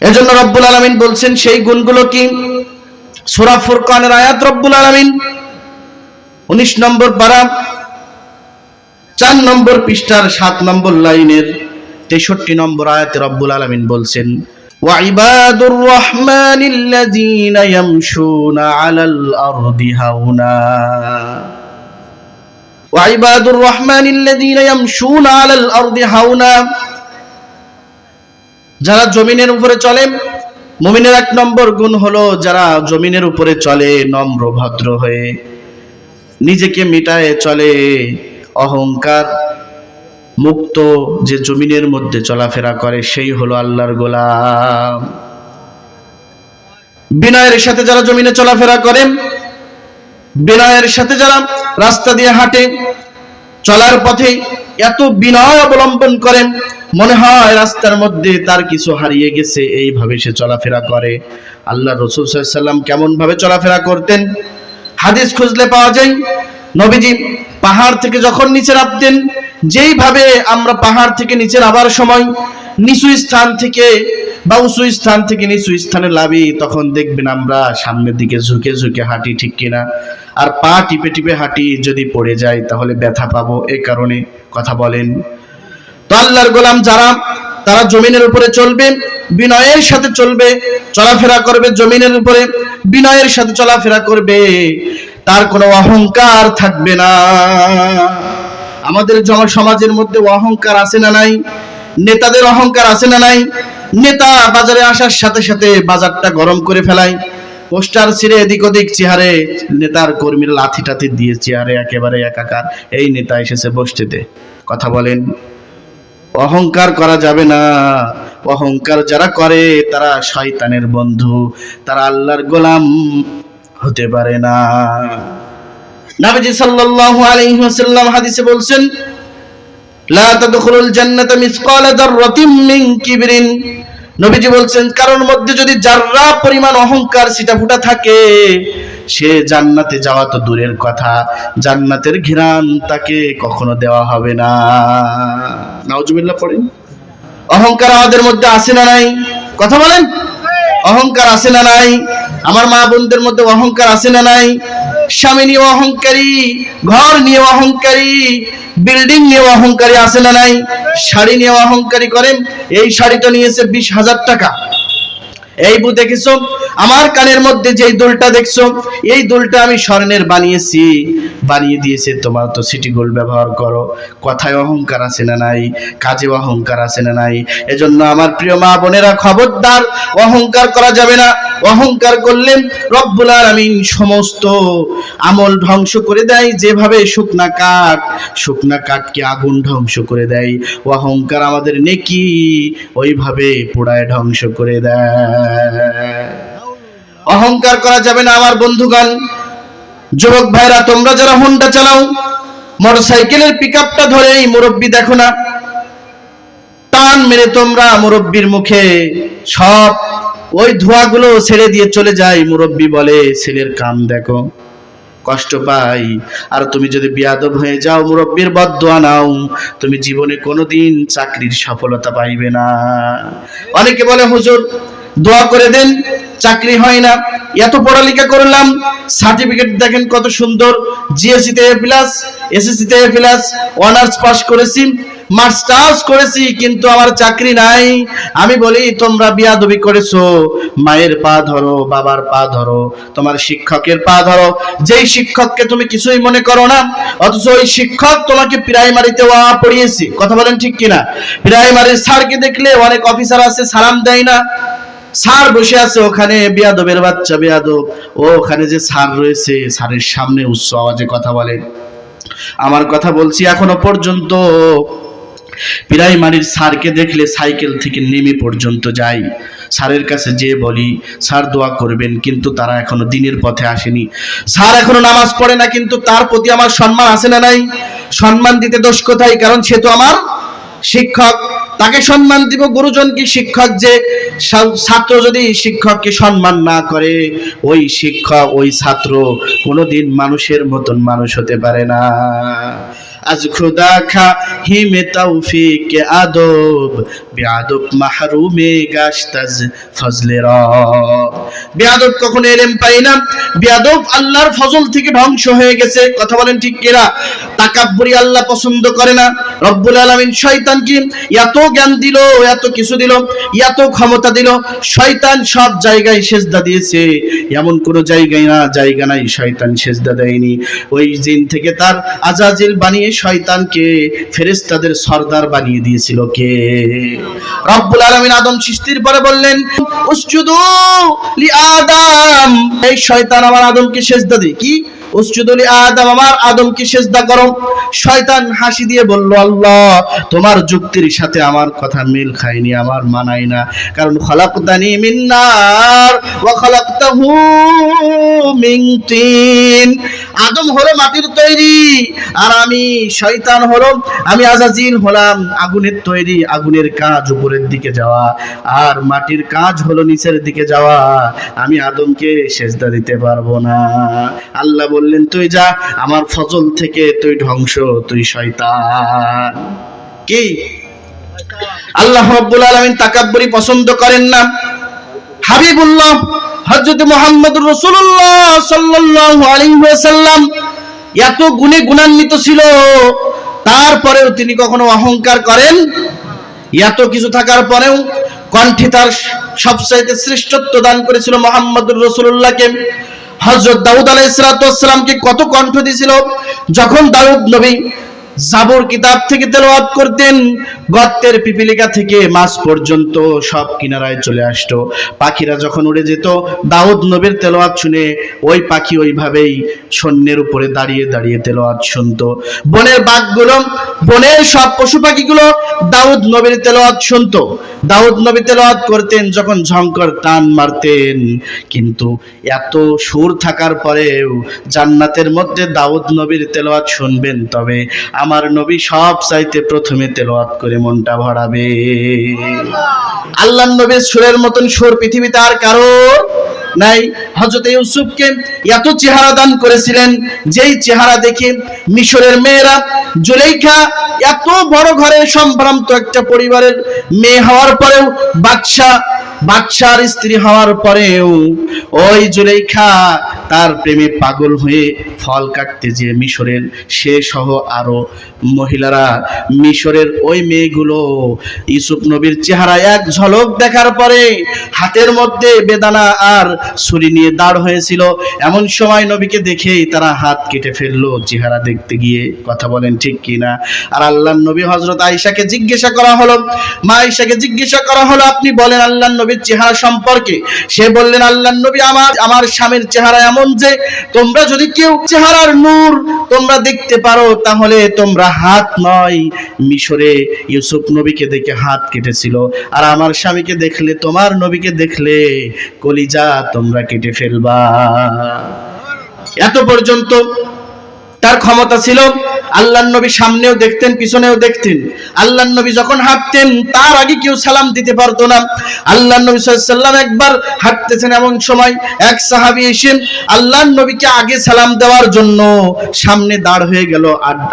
এজন্য রব্বুল আলামিন বলছেন সেই গুণগুলো কি সূরা ফুরকানের আয়াত রব্বুল আলামিন 19 নম্বর পারা চার নম্বর পৃষ্ঠার সাত নম্বর লাইনের তেষট্টি নম্বর আয়াতে রব্বুল আলামিন বলছেন وعباد الرحمن الذين يمشون على الأرض هونا وعباد الرحمن الذين يمشون على الأرض هونا যারা জমিনের উপরে চলে, মুমিনের এক নম্বর গুণ হলো যারা জমিনের উপরে চলে, নম্র ভদ্র হয়ে। নিজেকে মিটায়ে চলে। অহংকার মুক্ত যে জমিনের মধ্যে চলাফেরা করে, সেই হলো আল্লাহর গোলাম। বিনয়ের সাথে যারা জমিনে চলাফেরা করে, বিনয়ের সাথে যারা রাস্তা দিয়ে হাঁটে, চলার পথে এত বিনয় অবলম্বন করেন মনে হয় রাস্তার মধ্যে তার কিছু হারিয়ে গেছে, এইভাবে সে চলাফেরা করে। আল্লাহ রসুল সাল্লাম কেমন ভাবে চলাফেরা করতেন? হাদিস খুঁজলে পাওয়া যায়, নবীজি পাহাড় থেকে যখন নিচে নামতেন, যেইভাবে আমরা পাহাড় থেকে নিচে নামার সময় নিচু স্থান থেকে বা উঁচু স্থান থেকে নিচু স্থানে লাভি তখন দেখবেন আমরা সামনের দিকে ঝুঁকে ঝুঁকে হাঁটি, ঠিক কিনা? আর পা টিপে টিপে হাঁটি যদি পড়ে যায়, তাহলে ব্যথা পাবো, এ কারণে কথা বলেন। তো আল্লাহর গোলাম যারা, তারা জমিনের উপরে চলবে, বিনয়ের সাথে চলবে, চলাফেরা করবে জমিনের উপরে, বিনয়ের সাথে চলাফেরা করবে। তার কোনো অহংকার থাকবে না। আমাদের সমাজের মধ্যে অহংকার আছে না নাই? নেতাদের অহংকার আছে না নাই? নেতা বাজারে আসার সাথে সাথে বাজারটা গরম করে ফেলায়। পোস্টার ছিঁড়ে এদিক ওদিক চেহারে, নেতার কর্মীর লাথি টাথি দিয়ে চেহারে একেবারে একাকার। এই নেতা এসেছে বসতেতে। কথা বলেন। অহংকার করা যাবে না। অহংকার যারা করে, তারা শয়তানের বন্ধু। তারা আল্লাহর গোলাম হতে পারে না। নবীজি সাল্লাল্লাহু আলাইহি ওয়াসাল্লাম হাদিসে বলছেন, লা তাদখুলুল জান্নাতা মিসকালা যাররাতিন মিন কিবরিন। নবীজি বলছেন, কারোর মধ্যে যদি যাররা পরিমাণ অহংকার সিটা ফুটা থাকে, সে জান্নাতে যাওয়া তো দূরের কথা, জান্নাতের ঘিরান তাকে কখনো দেওয়া হবে না। নাউজুবিল্লাহ পড়েন। অহংকার আমাদের মধ্যে আসে না নাই? কথা বলেন? অহংকার আসে না নাই? আমার মা বোনদের মধ্যে অহংকার আসে না নাই? স্বামী নিয়ে অহংকারী, ঘর নিয়ে অহংকারী, বিল্ডিং নিয়ে অহংকারী আছে না নাই? শাড়ি নিয়ে অহংকারী করেন, এই শাড়িটা নিয়েছে বিশ হাজার টাকা। এই বু দেখেছ আমার কানের মধ্যে যেই দুলটা দেখছ, এই দুলটা আমি স্বর্ণের বানিয়েছি। বানিয়ে দিয়েছে তোমার তো সিটি গোল্ড ব্যবহার করো। কথায় অহংকার আছে না নাই? কাজে অহংকার আছে না নাই? এজন্য আমার প্রিয় মা বোনেরা, খবরদার, অহংকার করা যাবে না। অহংকার করলে রব্বুল আলামিন সমস্ত আমল ধ্বংস করে দেয়। যেভাবে শুকনা কাঠ, শুকনা কাঠকে আগুন ধ্বংস করে দেয়। অহংকার আমাদের নেকি, ওইভাবে পোড়ায় ধ্বংস করে দেয়। অহংকার করা যাবে না আমার বন্ধুগণ। যুবক ভাইরা, তোমরা যারা হোন্ডা চালাও, মোটরসাইকেলের পিক আপটা ধরে এই মুরব্বী দেখো না। টান মেরে তোমরা মুরব্বীর মুখে সব ওই ধোঁয়াগুলো ছেড়ে দিয়ে চলে যায় মুরব্বী বলে, ছেলের কাম দেখো, কষ্ট পাই। আর তুমি যদি বিয়াদব হয়ে যাও, মুরব্বীর বদদোয়া নাও। তুমি জীবনে কোনোদিন চাকরির সফলতা পাইবে না। অনেকে বলে, হুজুর দোয়া করে দেন, চাকরি হয় না। এত পড়ালেখা করলাম সার্টিফিকেট দেখেন কত সুন্দর জিএসসি তে প্লাস এসএসসি তে প্লাস অনার্স পাস করেছি মাস্টার্স করেছি, কিন্তু আমার চাকরি নাই। আমি বলি, তোমরা বিয়াদবি করেছ, মায়ের পা ধরো, বাবার পা ধরো, তোমার শিক্ষকের পা ধরো। যেই শিক্ষককে তুমি কিছুই মনে করো না, অথচ ওই শিক্ষক তোমাকে প্রাইমারিতে ওয়া পড়িয়েছি। কথা বলেন ঠিক কিনা? প্রাইমারির স্যারকে দেখলে অনেক অফিসার আছে, সালাম দেয় না। স্যার বসে আছে ওখানে, বিয়াদবের বাচ্চা, বিয়াদব। ও ওখানে যে স্যার রয়েছে, স্যারের সামনে উচ্চ আওয়াজে কথা বলে। আমার কথা বলছি এখনও পর্যন্ত। প্রাইমারির স্যারকে দেখলে সাইকেল থেকে নেমে পর্যন্ত যাই। স্যারের কাছে যে বলি, স্যার, দোয়া করবেন, কিন্তু তারা এখনও দিনের পথে আসেনি। স্যার এখনও নামাজ পড়ে না, কিন্তু তার প্রতি আমার সম্মান আছে না নাই? সম্মান দিতে দোষ কোথায়? কারণ সে তো আমার শিক্ষক। তাকে সম্মান দিব। গুরুজন কি শিক্ষক যে ছাত্র যদি শিক্ষককে সম্মান না করে, ওই শিক্ষক, ওই ছাত্র কোনোদিন মানুষের মতন মানুষ হতে পারে না। আজ খুদা খা হিমে তৌফিক আদব বেয়াদব মাহরুমে গাছতাজ ফজলে রব। বেয়াদব কখনো এলেম পাই না বেয়াদব আল্লাহর ফজল থেকে ধ্বংস হয়ে গেছে। কথা বলেন ঠিক কিনা? তাকাব্বুরি আল্লাহ পছন্দ করে না। রব্বুল আলামিন শয়তানকে এত জ্ঞান দিল, এত কিছু দিল, এত ক্ষমতা দিল, শয়তান সব জায়গায় সেজদা দিয়েছে। এমন কোন জায়গায় না, জায়গা নাই, শয়তান সেজদা দেয়নি। ওই দিন থেকে তার আজাজিল বানিয়ে শয়তানকে ফেরেস্তাদের সর্দার বানিয়ে দিয়েছিল কে? রব্বুল আলামিন আদম সৃষ্টির পরে বললেন, উসজুদু লি আদম। এই শয়তান আমার আদমকে সেজদা দেয়। কি? উসজুদুলি আদম, আমার আদমকে সেজদা করো। শয়তান হাসি দিয়ে বলল, আল্লাহ, তোমার যুক্তির সাথে আমার কথা মিল খায়নি, আমার মানায় না। কারণ খলাকতানি মিন নার, ওয়া খলাকতাহু মিন আদম হলো মাটির তৈরি, আর আমি শয়তান হলো, আমি আজাজিল হলাম, আগুনের তৈরি, আগুনের কাজ উপরের দিকে যাওয়া। আর মাটির কাজ হলো নিচের দিকে যাওয়া। আমি আদমকে সেজদা দিতে পারব না। আল্লাহ বললেন, তুই যা, আমার ফজল থেকে তুই ধ্বংস, তুই শয়তান। কি? আল্লাহ রাব্বুল আলামিন তাকাব্বুরি পছন্দ করেন না। হাবিবুল্লাহ, হযরত মুহাম্মদুর রাসূলুল্লাহ সাল্লাল্লাহু আলাইহি ওয়াসাল্লাম এত গুণে গুণান্বিত ছিল, তারপরেও তিনি কখনো অহংকার করেন। এত কিছু থাকার পরেও কণ্ঠে তার সবচাইতে শ্রেষ্ঠত্ব দান করেছিল মোহাম্মদুর রসুল্লাহকে হজরত দাউদ আলাইসালামকে কত কণ্ঠ দিয়েছিল? যখন দাউদ নবী জাবর কিতাব থেকে তেলাওয়াত করতেন। গর্তের পিপিলিকা থেকে মাছ পর্যন্ত সব কিনারায় চলে আসতো। পাখিরা যখন উড়ে যেত, দাউদ নবীর তেলাওয়াত শুনে ওই পাখি ওইভাবেই সৈন্যের উপরে দাঁড়িয়ে দাঁড়িয়ে তেলাওয়াত শুনতো। বনের বাঘগুলো, বনের সব পশু পাখিগুলো দাউদ নবীর তেলাওয়াত শুনতো। দাউদ নবী তেলাওয়াত করতেন যখন ঝংকর টান মারতেন। কিন্তু এত সুর থাকার পরেও জান্নাতের মধ্যে দাউদ নবীর তেলাওয়াত শুনবেন তবে আমার নবী সব চাইতে প্রথমে তেলাওয়াত করে মনটা ভরাবে। আল্লাহ নবীর সুরের মতন সুর পৃথিবীতে আর কারও নাই। হজরত ইউসুফকে এত চেহারা দান করেছিলেন, যেই চেহারা দেখে মিশরের মেয়েরা জুলেখা এত বড় ঘরের সম্ভ্রান্ত একটা পরিবারের মেয়ে হওয়ার পরেও বাদশা বাদশার স্ত্রী হওয়ার পরেও, ওই জুলেখা তার প্রেমে পাগল হয়ে ফল কাটতে যে মিশরের, সে সহ আরও মহিলারা। মিশরের ওই মেয়েগুলো ইউসুফ নবীর চেহারা এক ঝলক দেখার পরে হাতের মধ্যে বেদানা আর ছুরি নিয়ে দাঁড় হয়েছিল। এমন সময় নবীকে দেখেই তারা হাত কেটে ফেলল চেহারা দেখতে গিয়ে। কথা বলেন ঠিক কিনা? আর আল্লাহ নবী হজরত আয়েশাকে জিজ্ঞাসা করা হলো, মা আয়েশাকে জিজ্ঞাসা করা হলো, আপনি বলেন আল্লাহ নবীর চেহারা সম্পর্কে? সে বললেন আল্লাহ নবী আমার আমার স্বামীর চেহারা এমন যে তোমরা যদি কেউ চেহারার নূর তোমরা দেখতে পারো, তাহলে তোমরা হাত নয়। মিশরে ইউসুফ নবীকে দেখে হাত কেটেছিল। আর আমার স্বামীকে দেখলে, তোমার নবীকে দেখলে কলিজা তোমরা কেটে ফেলবা। এত পর্যন্ত তার ক্ষমতা ছিল। আল্লাহ নবী সামনেও দেখতেন, পিছনেও দেখতেন। আল্লাহ নবী যখন হাঁটতেন, তার আগে কেউ সালাম দিতে পারতো না। আল্লাহ নবী সাল্লাম একবার হাঁটতেছেন এমন সময় এক সাহাবি এসে আল্লাহ নবীকে আগে সালাম দেওয়ার জন্য সামনে দাঁড় হয়ে গেল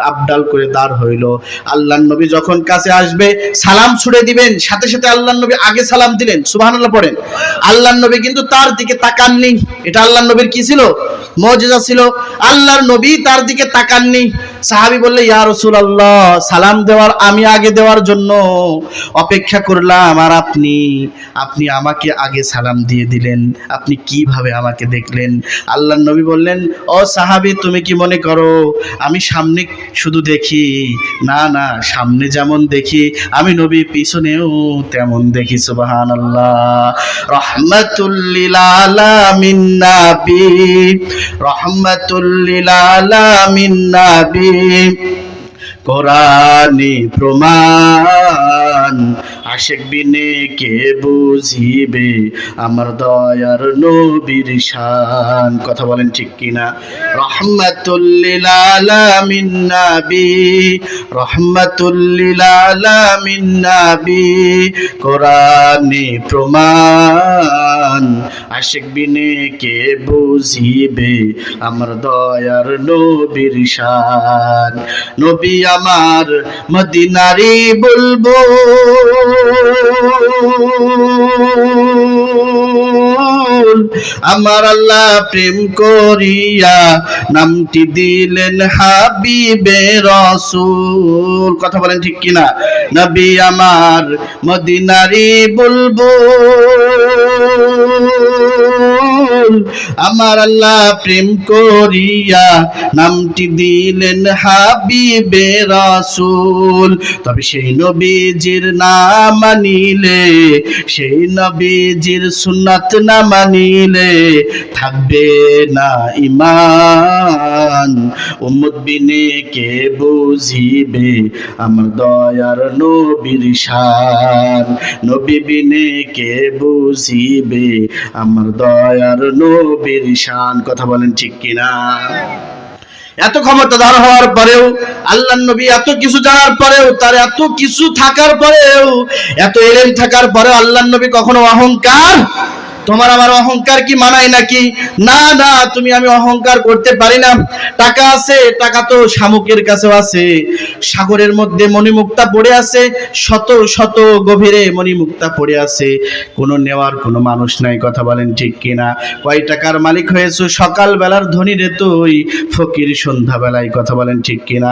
আবডাল করে দাঁড় হইল। আল্লাহ নবী যখন কাছে আসবে, সালাম ছুড়ে দিবেন, সাথে সাথে আল্লাহ নবী আগে সালাম দিলেন। সুবহানাল্লাহ পড়েন। আল্লাহ নবী কিন্তু তার দিকে তাকাননি। এটা আল্লাহ নবীর কি ছিল? মজেজা ছিল। আল্লাহর নবী তার দিকে তাকাননি। সাহাবি বললে, ইয়া রসুল আল্লাহ সালাম দেওয়ার আমি আগে দেওয়ার জন্য অপেক্ষা করলাম। আর আপনি আপনি আমাকে আগে সালাম দিয়ে দিলেন। আপনি কীভাবে আমাকে দেখলেন? আল্লাহ নবী বললেন, ও সাহাবি, তুমি কি মনে করো, আমি সামনে শুধু দেখি? না না, সামনে যেমন দেখি, আমি নবী পিছনেও তেমন দেখি সুবাহান আল্লাহ রহমতুল্লিল আলামিন নাবি রহমতুল্লিল কোরআনি প্রমাণ আশেক বিনে কে বুঝিবে? আমার দয়ার নবীর শান। কথা বলেন ঠিক কিনা? রহমাতুল্লিল আলামিন নাবি রহমাতুল্লিল আলামিন নাবি, কোরআনে প্রমাণ। আশেক বিনে কে বুঝিবে? আমার দয়ার নবীর শান। নবী আমার মদিনারি বলব আমার আল্লাহ প্রেম করিয়া নামটি দিলেন হাবিবে রসুল। কথা বলেন ঠিক কিনা? নবী আমার মদিনারি বলব আমার আল্লাহ প্রেম করিয়া নামটি দিলেন হাবিবে রাসূল। তবে সেই নবীজির নাম মানিলে, সেই নবীজির সুন্নাত না মানিলে থাকবে না ইমান উম্মত বিনে কে বুঝিবে আমার দয়ার নবীর শান? নবী বিনে কে বুঝিবে আমার দয়ার নবীর শান? কথা বলেন ঠিক কিনা? এত ক্ষমতাধর হওয়ার পরেও আল্লাহ নবী এত কিছু জানার পরেও, তার এত কিছু থাকার পরেও, এত এলেন থাকার পরেও আল্লাহ নবী কখনো অহংকার তোমার আমার অহংকার কি মানায় নাকি? না না, তুমি আমি অহংকার করতে পারি না। টাকা আছে, টাকা তো শামুকের কাছেও আছে। সাগরের মধ্যে মণিমুক্তা পড়ে আছে, শত শত গভীরে মণিমুক্তা পড়ে আছে। কোনো নেওয়ার কোনো মানুষ নাই, কথা বলেন ঠিক কিনা? কয় টাকার মালিক হয়েছো? সকাল বেলার ধনী রে তুই, ফকির সন্ধ্যা বেলায় কথা বলেন ঠিক কিনা?